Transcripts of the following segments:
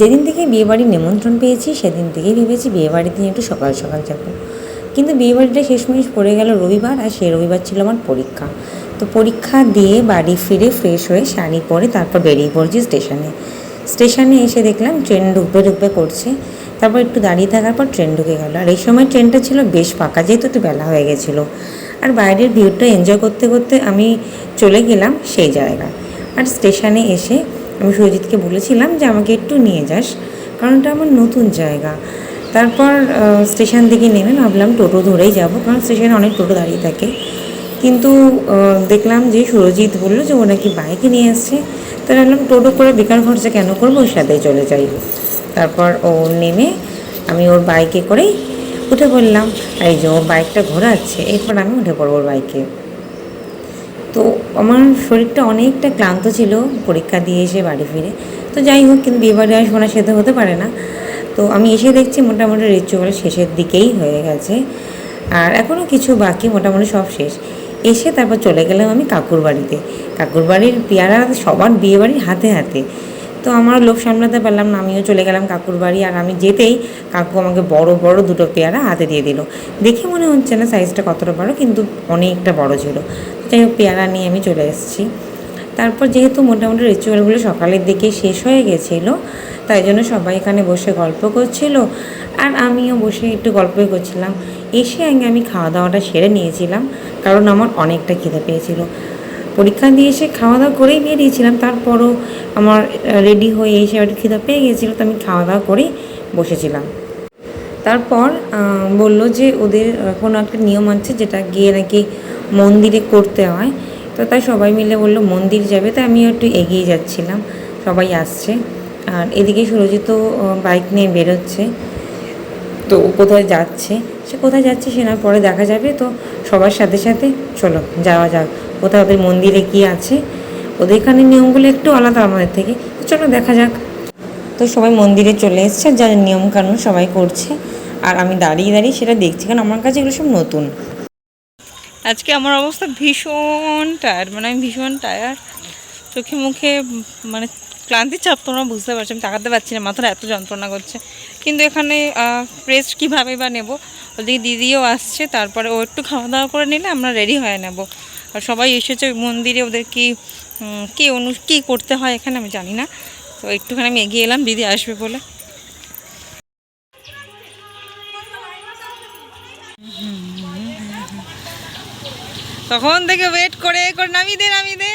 যেদিন থেকে বিয়েবাড়ির নিমন্ত্রণ পেয়েছি, সেদিন থেকেই ভেবেছি বিয়েবাড়ির দিন একটু সকাল সকাল যাব। কিন্তু বিয়েবাড়িটা শেষমেশ পড়ে গেল রবিবার আর সেই রবিবার ছিল আমার পরীক্ষা। তো পরীক্ষা দিয়ে বাড়ি ফিরে ফ্রেশ হয়ে শাড়ি পরে তারপর বেরিয়ে পড়ছি স্টেশনে স্টেশনে এসে দেখলাম ট্রেন ঢুকবে ঢুকবে করছে। তারপর একটু দাঁড়িয়ে থাকার পর ট্রেন ঢুকে গেল। আর এই সময় ট্রেনটা ছিল বেশ ফাঁকা, যেহেতু একটু বেলা হয়ে গেছিল। আর বাইরের ভিউটা এনজয় করতে করতে আমি চলে গেলাম সেই জায়গায়। আর স্টেশনে এসে আমি সুরজিৎকে বলেছিলাম যে আমাকে একটু নিয়ে যাস কারণ এটা আমার নতুন জায়গা। তারপর স্টেশন থেকে নেমে ভাবলাম টোটো ধরেই যাব, কারণ স্টেশনে অনেক টোটো দাঁড়িয়ে থাকে। কিন্তু দেখলাম যে সুরজিৎ বলল যে ও নাকি বাইকে নিয়ে আসছে। তো ভাবলাম টোটো করে বেকার খরচা কেন করব? ওর সাথেই চলে যাই। তারপর ও নেমে আমি ওর বাইকে করেই উঠে পড়লাম। এই যে ওর বাইকটা ঘোরাচ্ছে, এরপর আমি উঠে পড়ব ওর বাইকে। তো আমার শরীরটা অনেকটা ক্লান্ত ছিল, পরীক্ষা দিয়ে এসে বাড়ি ফিরে। তো যাই হোক, কিন্তু বিয়েবাড়ি আসব না, সে তো হতে পারে না। তো আমি এসে দেখছি মোটামুটি রিচুয়াল শেষের দিকেই হয়ে গেছে। আর এখনও কিছু বাকি, মোটামুটি সব শেষ। এসে তারপর চলে গেলাম আমি কাকুর বাড়িতে। কাকুর বাড়ির পেয়ারা সবার বিয়েবাড়ির হাতে হাতে। তো আমার লোভ সামলাতে পারলাম না, আমিও চলে গেলাম কাকুর বাড়ি আর আমি যেতেই কাকু আমাকে বড় বড় দুটো পেয়ারা হাতে দিয়ে দিল। দেখে মনে হচ্ছে না সাইজটা কতটা বড়, কিন্তু অনেকটা বড় ছিল। যাই হোক, পেয়ারা নিয়ে আমি চলে এসেছি। তারপর যেহেতু মোটামুটি রিচুয়ালগুলো সকালের দিকে শেষ হয়ে গেছিল, তাই জন্য সবাই এখানে বসে গল্প করছিল আর আমিও বসে একটু গল্পই করছিলাম। এসে আগে আমি খাওয়া দাওয়াটা সেরে নিয়েছিলাম, কারণ আমার অনেকটা খিদে পেয়েছিল। পরীক্ষা দিয়ে এসে খাওয়া দাওয়া করেই বেরিয়েছিলাম তারপরও আমার রেডি হয়ে এসে একটু খিদা পেয়ে গেছিল, তো আমি খাওয়া দাওয়া করেই বসেছিলাম। তারপর বলল যে ওদের কোনো একটা নিয়ম আছে, যেটা গিয়ে নাকি মন্দিরে করতে হয়। তো তাই সবাই মিলে বলল, মন্দির যাবে। তাই আমি একটু এগিয়ে যাচ্ছিলাম। সবাই আসছে। আর এদিকে সুরজিৎ বাইক নিয়ে বেরোচ্ছে। তো ও কোথায় যাচ্ছে? সে কোথায় যাচ্ছে সে না, পরে দেখা যাবে। তো সবার সাথে সাথে চলো, যাওয়া যাক। কোথায় ওদের মন্দিরে কি আছে? ওদের এখানে নিয়মগুলো একটু আলাদা আমাদের থেকে। চলো দেখা যাক। তো সবাই মন্দিরে চলে এসছে যা নিয়মকানুন সবাই করছে। আর আমি দাঁড়িয়ে দাঁড়িয়ে সেটা দেখছি, কারণ আমার কাছে এগুলো সব নতুন। আজকে আমার অবস্থা ভীষণ টায়ার্ড মানে আমি ভীষণ টায়ার্ড চোখে মুখে মানে ক্লান্তির চাপ তোমরা বুঝতে পারছ, আমি তাকাতে পারছি না, মাথাটা এত যন্ত্রণা করছে। কিন্তু এখানে রেস্ট কীভাবে বা নেব? ওদিকে দিদিও আসছে, তারপরে ও একটু খাওয়া দাওয়া করে নিলে আমরা রেডি হয়ে নেব। আর সবাই এসেছে মন্দিরে ওদের কি কি অনু কী করতে হয় এখানে আমি জানি না তো একটুখানি আমি এগিয়ে এলাম দিদি আসবে বলে তখন থেকে ওয়েট করে করে নামিয়ে দে নামিয়ে দে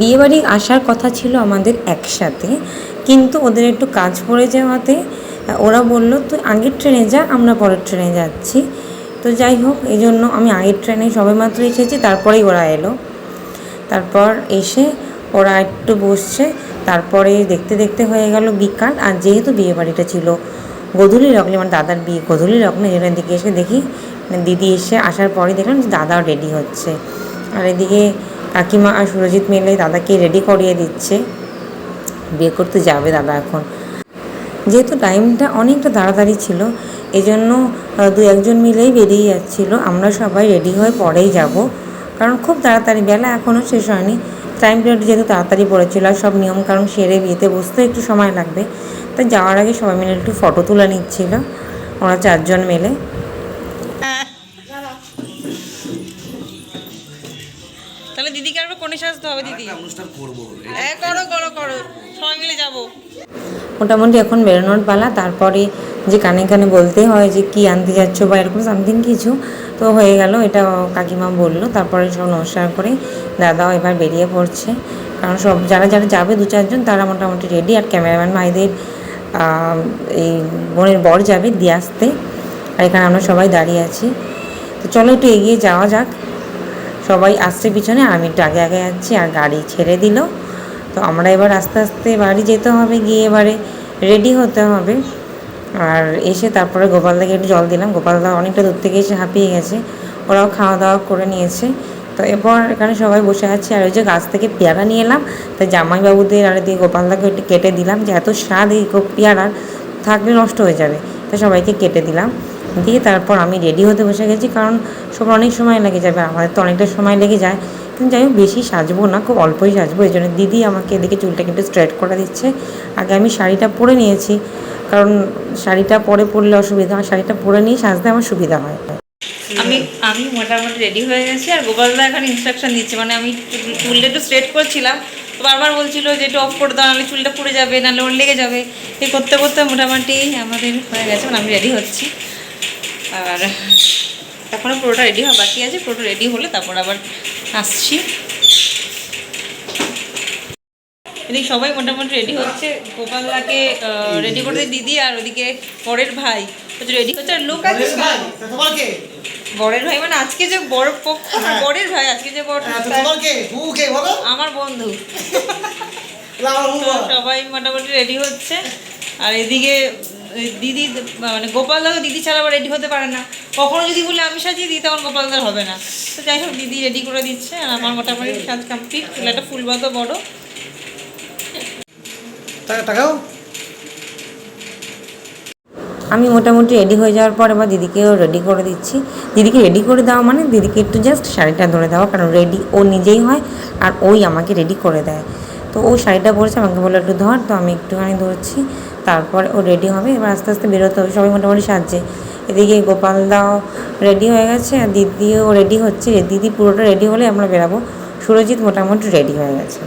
বিয়েবাড়ি আসার কথা ছিল আমাদের একসাথে, কিন্তু ওদের একটু কাজ পড়ে যাওয়াতে, ওরা বলল, তুই আগের ট্রেনে যা, আমরা পরের ট্রেনে যাচ্ছি। তো যাই হোক, এই জন্য আমি আগের ট্রেনে সবেমাত্র এসেছি, তারপরেই ওরা এলো। তারপর এসে ওরা একটু বসছে, তারপরে দেখতে দেখতে হয়ে গেল বিকাল, আর যেহেতু বিয়ে বাড়িটা ছিল গধূলি লগ্নে আমার দাদার বিয়ে গধূলি লগ্নে যেখান দিকে এসে দেখি মানে দিদি এসে আসার পরে দেখলাম যে দাদাও রেডি হচ্ছে। আর এদিকে কাকিমা আর সুরজিৎ মিলে দাদাকে রেডি করিয়ে দিচ্ছে। বিয়ে করতে যাবে দাদা এখন। যেহেতু টাইমটা অনেকটা তাড়াতাড়ি ছিল এই জন্য দু একজন মিলেই বেরিয়ে যাচ্ছিল। আমরা সবাই রেডি হয়ে পরেই যাব। কারণ খুব তাড়াতাড়ি, বেলা এখনও শেষ হয়নি। টাইম পিরিয়ড যেহেতু তাড়াতাড়ি পড়েছিল আর সব নিয়ম কারণ সেরে বিয়েতে বসতে একটু সময় লাগবে। তাই যাওয়ার আগে সবাই মিলে একটু ফটো তুলে নিচ্ছিল। ওরা চারজন মিলে। সাজতে হবে দিদি। অনুষ্ঠান করব। হ্যাঁ করো করো করো। সবাই মিলে যাব। মোটামুটি এখন বেরোনোর পালা তারপরে যে কানে কানে বলতে হয় যে কি আনতে যাচ্ছ বা এরকম সামথিং কিছু তো হয়ে গেল এটা কাকিমা বলল। তারপরে সব নমস্কার করে দাদাও এবার বেরিয়ে পড়ছে। কারণ সব যারা যারা যাবে দু চারজন তারা মোটামুটি রেডি আর ক্যামেরাম্যান ভাইদের এই বোনের বর যাবে দিয়ে আসতে। আর এখানে আমরা সবাই দাঁড়িয়ে আছি। তো চলো একটু এগিয়ে যাওয়া যাক। সবাই আসছে পিছনে আমি একটু আগে আগে যাচ্ছি আর গাড়ি ছেড়ে দিল। তো আমরা এবার আস্তে আস্তে বাড়ি যেতে হবে, গিয়ে এবারে রেডি হতে হবে। আর এসে তারপরে গোপালদাকে একটু জল দিলাম। গোপালদা অনেকটা দূর থেকে এসে হাঁপিয়ে গেছে। ওরাও খাওয়া দাওয়া করে নিয়েছে। তো এরপর এখানে সবাই বসে আছি। আর ওই যে গাছ থেকে পেয়ারা নিয়ে এলাম। তাই জামাইবাবুদের আর দিয়ে গোপালদাকে একটু কেটে দিলাম। যে এত স্বাদ এই পেয়ারার থাকলে নষ্ট হয়ে যাবে। তো সবাইকে কেটে দিলাম। দিয়ে তারপর আমি রেডি হতে বসে গেছি, কারণ সবার অনেক সময় লেগে যাবে, আমাদের তো অনেকটা সময় লেগে যায়। কিন্তু যাই হোক, বেশি সাজবো না, খুব অল্পই সাজবো, এই জন্য দিদি আমাকে এদিকে চুলটা কিন্তু স্ট্রেট করে দিচ্ছে। আগে আমি শাড়িটা পরে নিয়েছি, কারণ শাড়িটা পরে পরলে অসুবিধা হয় শাড়িটা পরে নিয়ে সাজতে আমার সুবিধা হয়। আমি আমি মোটামুটি রেডি হয়ে গেছি, আর গোপালদা এখন ইনস্ট্রাকশন দিচ্ছে মানে আমি চুল- চুলটা একটু স্ট্রেট করছিলাম, তো বারবার বলছিল যে একটু অফ করে দাও, নাহলে চুলটা পুড়ে যাবে, নাহলে ওর লেগে যাবে। এই করতে করতে মোটামুটি আমাদের হয়ে গেছে মানে আমি রেডি হচ্ছি। আর এখনও পুরোটা রেডি হওয়া বাকি আছে পুরোটা রেডি হলে তারপর আবার আসছি। এদিকে সবাই মোটামুটি রেডি হচ্ছে। গোপালদাকে রেডি করে দিদি আর ওদিকে বরের ভাই। রেডি হচ্ছে আর লোক আছে। বরের ভাই মানে আজকে যে বড় পক্ষ না বরের ভাই আজকে যে বড় হ্যাঁ, আমার বন্ধু। সবাই মোটামুটি রেডি হচ্ছে। আর এদিকে দিদি মানে গোপাল দাকে দিদি ছাড়া আবার রেডি হতে পারে না। কখনো যদি বলে আমি সাজিয়ে দিই তখন গোপালদার হবে না। তো যাই হোক দিদি রেডি করে দিচ্ছে আর আমার মোটামুটি সাজ কমপ্লিট চুলাটা ফুল মতো বড়। তা- তাকাও। আমি মোটামুটি রেডি হয়ে যাওয়ার পর এবার দিদিকেও রেডি করে দিচ্ছি। দিদিকে রেডি করে দেওয়া মানে দিদিকে একটু জাস্ট শাড়িটা ধরে দেওয়া কারণ রেডি ও নিজেই হয় আর ওই আমাকে রেডি করে দেয়। তো ও শাড়িটা পরেছে আমাকে বলে একটু ধর। তো আমি একটুখানি ধরছি। তারপর ও রেডি হবে। এবার আস্তে আস্তে বেরোতে হবে। সবাই মোটামুটি সাজছে। এদিকে গোপাল দাও রেডি হয়ে গেছে আর দিদিও রেডি হচ্ছে। দিদি পুরোটা রেডি হলে আমরা বেরাবো। সুরজিৎ মোটামুটি রেডি হয়ে গেছে।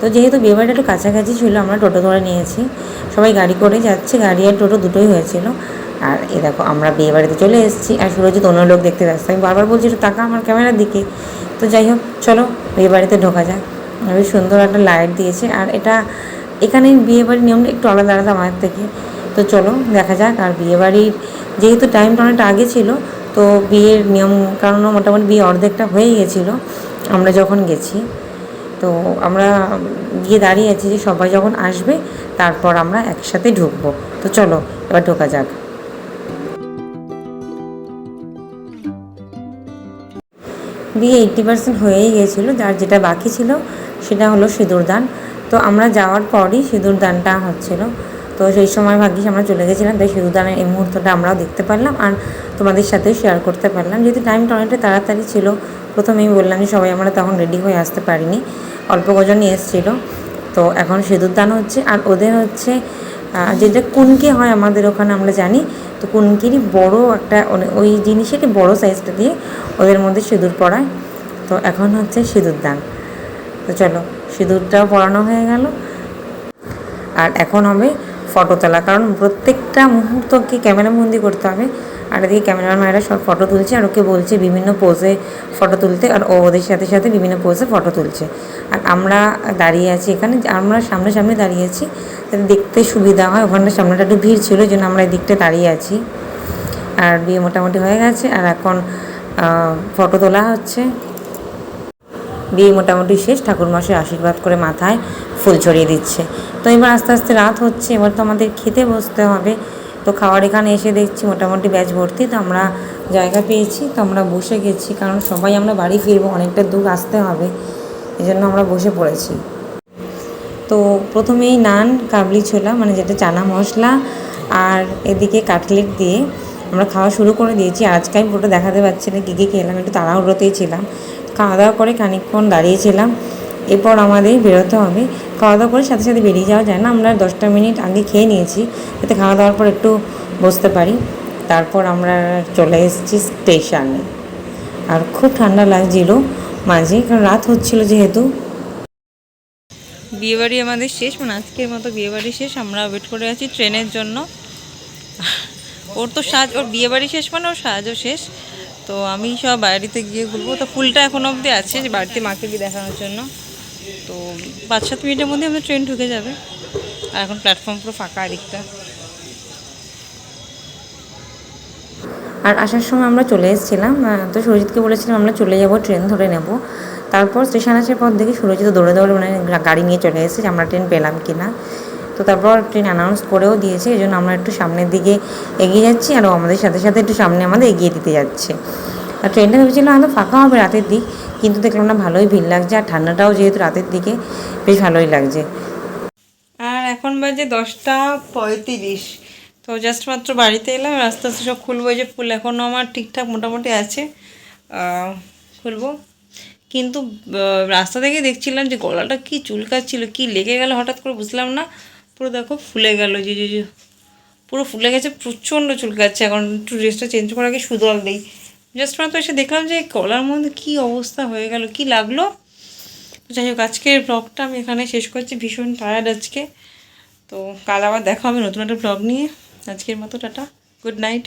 তো যেহেতু বিয়েবাড়িটা একটু কাছাকাছি ছিল, আমরা টোটো ধরে নিয়েছি। সবাই গাড়ি করে যাচ্ছে। গাড়ি আর টোটো দুটোই হয়েছিল। আর এ দেখো, আমরা বিয়েবাড়িতে চলে এসেছি। আর সুরজিৎ অন্য লোক দেখতে ব্যস্ত। আমি বারবার বলছি, একটু টাকা আমার ক্যামেরার দিকে। তো যাই হোক, চলো বিয়েবাড়িতে ঢোকা যাক। বেশ সুন্দর একটা লাইট দিয়েছে। আর এটা এখানে বিয়েবাড়ির নিয়মটা একটু আলাদা আলাদা আমাদের থেকে। তো চলো, দেখা যাক। আর বিয়েবাড়ির যেহেতু টাইমটা অনেকটা আগে ছিল, তো বিয়ের নিয়ম, কারণ মোটামুটি বিয়ে অর্ধেকটা হয়ে গেছিল, আমরা যখন গেছি, তো আমরা গিয়ে দাঁড়িয়ে আছি যে সবাই যখন আসবে, তারপর আমরা একসাথে ঢুকবো। তো চলো, এবার ঢোকা যাক। বিয়ে এইট্টি পার্সেন্ট হয়েই গিয়েছিল যার যেটা বাকি ছিল, সেটা হলো সিঁদুরদান। আমরা যাওয়ার পরই সিঁদুর দানটা হচ্ছিল। তো সেই সময় ভাগ্যিস আমরা চলে গেছিলাম তাই সিঁদুরদানের এই মুহূর্তটা আমরাও দেখতে পারলাম আর তোমাদের সাথেও শেয়ার করতে পারলাম। যেহেতু টাইমটা অনেকটা তাড়াতাড়ি ছিল, প্রথমেই বললাম যে সবাই আমরা তখন রেডি হয়ে আসতে পারিনি, অল্প কজনই এসেছিল। তো এখন সিঁদুরদান হচ্ছে আর ওদের হচ্ছে যেটা কুনকি হয় আমাদের ওখানে আমরা জানি, তো কুনকিরই বড় একটা ওই জিনিসেরই বড় সাইজটা দিয়ে ওদের মধ্যে সিঁদুর পড়ায়। তো এখন হচ্ছে সিঁদুর দান। তো চলো। সিঁদুরটাও পরানো হয়ে গেল। আর এখন হবে ফটো তোলা, কারণ প্রত্যেকটা মুহূর্তকে ক্যামেরা বন্দি করতে হবে। আর এদিকে ক্যামেরার মায়েরা সব ফটো তুলছে আর ওকে বলছে বিভিন্ন পোজে ফটো তুলতে, আর ও ওদের সাথে সাথে বিভিন্ন পোজে ফটো তুলছে। আর আমরা দাঁড়িয়ে আছি এখানে, আমরা সামনে সামনে দাঁড়িয়ে আছি যাতে দেখতে সুবিধা হয়। ওখানটা সামনেটা একটু ভিড় ছিল, জন্য আমরা এই দিকটা দাঁড়িয়ে আছি। আর বিয়ে মোটামুটি হয়ে গেছে, আর এখন ফটো তোলা হচ্ছে। বিয়ে মোটামুটি শেষ ঠাকুরমশাই আশীর্বাদ করে মাথায় ফুল ছড়িয়ে দিচ্ছে। তো এবার আস্তে আস্তে রাত হচ্ছে, এবার তো আমাদের খেতে বসতে হবে। তো খাওয়ার এখানে এসে দেখছি মোটামুটি ব্যাচ ভর্তি, তো আমরা জায়গা পেয়েছি, তো আমরা বসে গেছি, কারণ সবাই আমরা বাড়ি ফিরবো, অনেকটা দূর আসতে হবে এই জন্য আমরা বসে পড়েছি। তো প্রথমেই নান, কাবলি ছোলা মানে যেটা চানা মশলা আর এদিকে কাটলেট দিয়ে আমরা খাওয়া শুরু করে দিয়েছি। আজকে আমি পুরোটা দেখাতে পারছি না, কী কী খেলাম, একটু তাড়াহুড়োতেই ছিলাম। খাওয়া দাওয়া করে খানিকক্ষণ দাঁড়িয়েছিলাম। এরপর আমাদের বেরোতে হবে। খাওয়া দাওয়া করে সাথে সাথে বেরিয়ে যাওয়া যায় না। আমরা দশটা মিনিট আগে খেয়ে নিয়েছি। যাতে খাওয়া দাওয়ার পর একটু বসতে পারি। তারপর আমরা চলে এসেছি স্টেশনে। আর খুব ঠান্ডা লাগছিল মাঝে। কারণ রাত হচ্ছিল যেহেতু। বিয়েবাড়ি আমাদের শেষ। মানে আজকের মতো বিয়েবাড়ি শেষ। আমরা ওয়েট করে আছি ট্রেনের জন্য। ওর তো সাজ ওর বিয়েবাড়ি শেষ মানে ওর সাজও শেষ। তো আমি সব বাড়িতে গিয়ে ঘুরবো। তো ফুলটা এখনও অবধি আছে যে বাড়িতে মাকে গিয়ে দেখানোর জন্য। তো পাঁচ সাত মিনিটের মধ্যে আমাদের ট্রেন ঢুকে যাবে। আর এখন প্ল্যাটফর্ম পুরো ফাঁকা এদিকটা আর আসার সময় আমরা চলে এসেছিলাম। তো সুরজিৎকে বলেছিলাম, আমরা চলে যাব, ট্রেন ধরে নেব। তারপর স্টেশন আসার পর দেখি সুরজিৎ দৌড়ে দৌড়ে মানে গাড়ি নিয়ে চলে এসেছে আমরা ট্রেন পেলাম কি না তো তারপর ট্রেন অ্যানাউন্স করেও দিয়েছে, এই জন্য আমরা একটু সামনের দিকে এগিয়ে যাচ্ছি আর আমাদের সাথে সাথে একটু সামনে আমাদের এগিয়ে দিতে যাচ্ছে। আর ট্রেনটা ভেবেছিলাম হয়তো ফাঁকা হবে রাতের দিক, কিন্তু দেখলাম না ভালোই ভিড় লাগছে আর ঠান্ডাটাও যেহেতু রাতের দিকে বেশ ভালোই লাগছে। আর এখন বাজে দশটা পঁয়ত্রিশ। তো জাস্ট মাত্র বাড়িতে এলাম আস্তে আস্তে সব খুলবো যে ফুল এখনও আমার ঠিকঠাক মোটামুটি আছে খুলবো। কিন্তু রাস্তা থেকে দেখছিলাম যে গলাটা কি চুলকাচ্ছিল, কি লেগে গেল হঠাৎ করে বুঝলাম না। পুরো দেখো ফুলে গেল, যে যে পুরো ফুলে গেছে, প্রচণ্ড চুলকাচ্ছে। এখন একটু ড্রেসটা চেঞ্জ করার আগে সুদল দিই। জাস্ট মাত্র এসে দেখলাম যে কলার মধ্যে কী অবস্থা হয়ে গেল, কি লাগল? তো যাই হোক, আজকের ব্লগটা আমি এখানে শেষ করছি। ভীষণ টায়ার্ড আজকে। তো কাল আবার দেখা হবে নতুন একটা ব্লগ নিয়ে। আজকের মতো টাটা। Good night